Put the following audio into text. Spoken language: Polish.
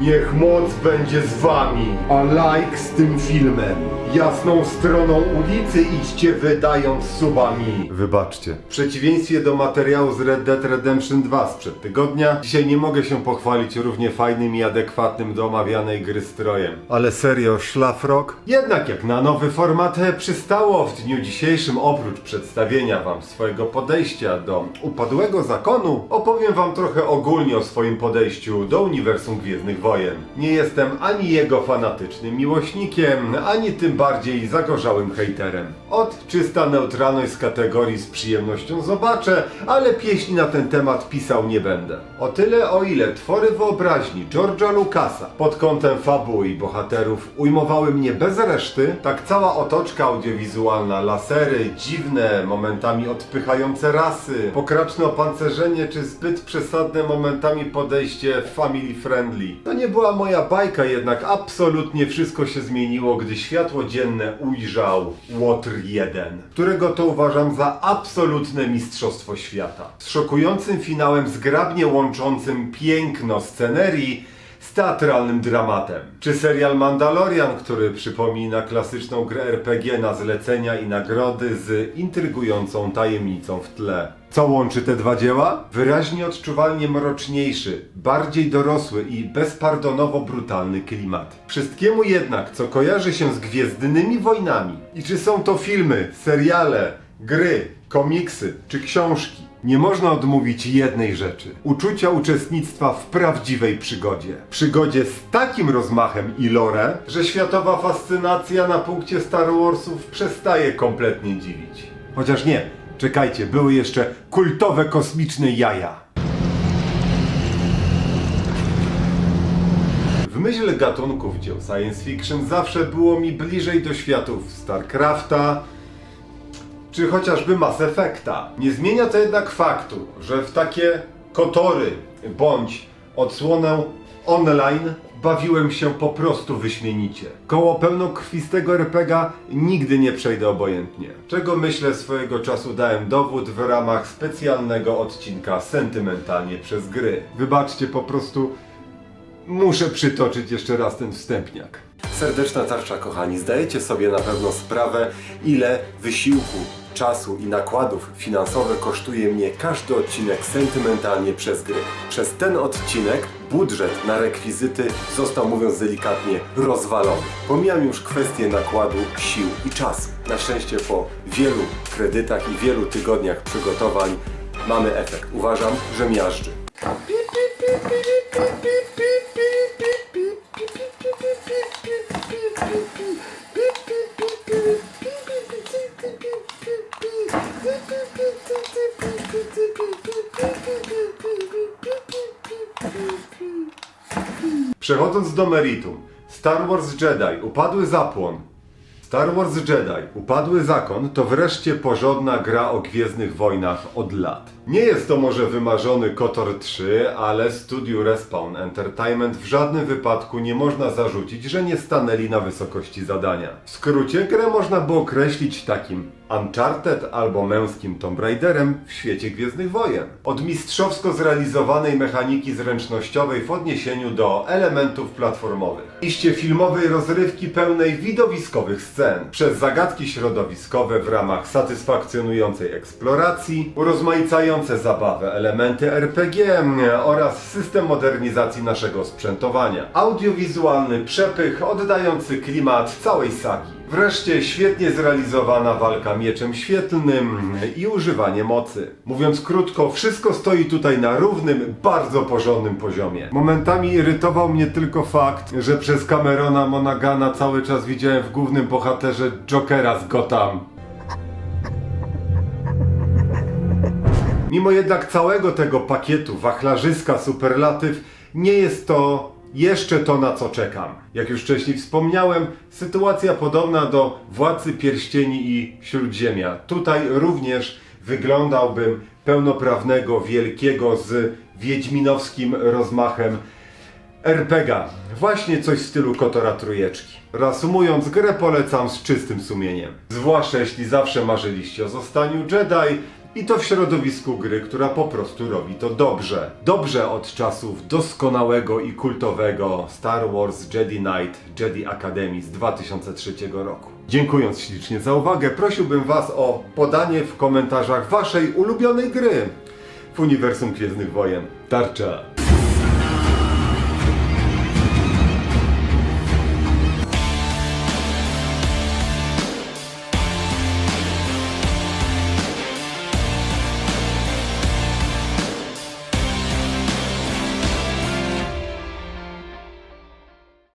Niech moc będzie z wami, a like z tym filmem. Jasną stroną ulicy idźcie wydając subami. Wybaczcie. W przeciwieństwie do materiału z Red Dead Redemption 2 sprzed tygodnia, dzisiaj nie mogę się pochwalić równie fajnym i adekwatnym do omawianej gry strojem. Ale serio, szlafrok? Jednak jak na nowy format e, przystało w dniu dzisiejszym, oprócz przedstawienia wam swojego podejścia do upadłego zakonu, opowiem wam trochę ogólnie o swoim podejściu do uniwersum Gwiezdnych Wojen. Nie jestem ani jego fanatycznym miłośnikiem, ani tym bardziej zagorzałym hejterem. Od czysta neutralność z kategorii z przyjemnością zobaczę, ale pieśni na ten temat pisał nie będę. O tyle o ile twory wyobraźni George'a Lucasa pod kątem fabuły i bohaterów ujmowały mnie bez reszty, tak cała otoczka audiowizualna, lasery, dziwne, momentami odpychające rasy, pokraczne opancerzenie czy zbyt przesadne momentami podejście family friendly. To nie była moja bajka, jednak absolutnie wszystko się zmieniło, gdy światło dzienne ujrzał Łotr 1, którego to uważam za absolutne mistrzostwo świata. Z szokującym finałem zgrabnie łączącym piękno scenerii z teatralnym dramatem. Czy serial Mandalorian, który przypomina klasyczną grę RPG na zlecenia i nagrody z intrygującą tajemnicą w tle. Co łączy te dwa dzieła? Wyraźnie odczuwalnie mroczniejszy, bardziej dorosły i bezpardonowo brutalny klimat. Wszystkiemu jednak, co kojarzy się z gwiezdnymi wojnami. I czy są to filmy, seriale, gry, komiksy czy książki? Nie można odmówić jednej rzeczy: uczucia uczestnictwa w prawdziwej przygodzie. Przygodzie z takim rozmachem i lore, że światowa fascynacja na punkcie Star Warsów przestaje kompletnie dziwić. Chociaż nie, czekajcie, były jeszcze kultowe kosmiczne jaja. W myśl gatunków dzieł science fiction zawsze było mi bliżej do światów StarCrafta, czy chociażby Mass Effecta. Nie zmienia to jednak faktu, że w takie kotory bądź odsłonę online bawiłem się po prostu wyśmienicie. Koło pełnokrwistego RPGa nigdy nie przejdę obojętnie. Czego myślę swojego czasu dałem dowód w ramach specjalnego odcinka Sentymentalnie przez gry. Wybaczcie, po prostu muszę przytoczyć jeszcze raz ten wstępniak. Serdeczna tarcza, kochani. Zdajecie sobie na pewno sprawę, ile wysiłku, czasu i nakładów finansowych kosztuje mnie każdy odcinek sentymentalnie przez gry. Przez ten odcinek budżet na rekwizyty został, mówiąc delikatnie, rozwalony. Pomijam już kwestię nakładu sił i czasu. Na szczęście po wielu kredytach i wielu tygodniach przygotowań mamy efekt. Uważam, że miażdży. Przechodząc do meritum. Star Wars Jedi, upadły zapłon. Star Wars Jedi, upadły zakon to wreszcie porządna gra o Gwiezdnych Wojnach od lat. Nie jest to może wymarzony KOTOR 3, ale studiu Respawn Entertainment w żadnym wypadku nie można zarzucić, że nie stanęli na wysokości zadania. W skrócie grę można by określić takim Uncharted albo męskim Tomb Raiderem w świecie Gwiezdnych Wojen. Od mistrzowsko zrealizowanej mechaniki zręcznościowej w odniesieniu do elementów platformowych. Iście filmowej rozrywki pełnej widowiskowych scen. Przez zagadki środowiskowe w ramach satysfakcjonującej eksploracji, urozmaicające zabawę elementy RPG oraz system modernizacji naszego sprzętowania. Audiowizualny przepych oddający klimat całej sagi. Wreszcie świetnie zrealizowana walka mieczem świetlnym i używanie mocy. Mówiąc krótko, wszystko stoi tutaj na równym, bardzo porządnym poziomie. Momentami irytował mnie tylko fakt, że przez Camerona Monagana cały czas widziałem w głównym bohaterze Jokera z Gotham. Mimo jednak całego tego pakietu wachlarzyska superlatyw, nie jest to jeszcze to, na co czekam. Jak już wcześniej wspomniałem, sytuacja podobna do Władcy Pierścieni i Śródziemia. Tutaj również wyglądałbym pełnoprawnego, wielkiego, z wiedźminowskim rozmachem RPGa. Właśnie coś w stylu Kotora Trójeczki. Reasumując, grę polecam z czystym sumieniem. Zwłaszcza jeśli zawsze marzyliście o zostaniu Jedi, I to w środowisku gry, która po prostu robi to dobrze. Dobrze od czasów doskonałego i kultowego Star Wars Jedi Knight Jedi Academy z 2003 roku. Dziękując ślicznie za uwagę, prosiłbym Was o podanie w komentarzach Waszej ulubionej gry w uniwersum Gwiezdnych Wojen. Tarcza!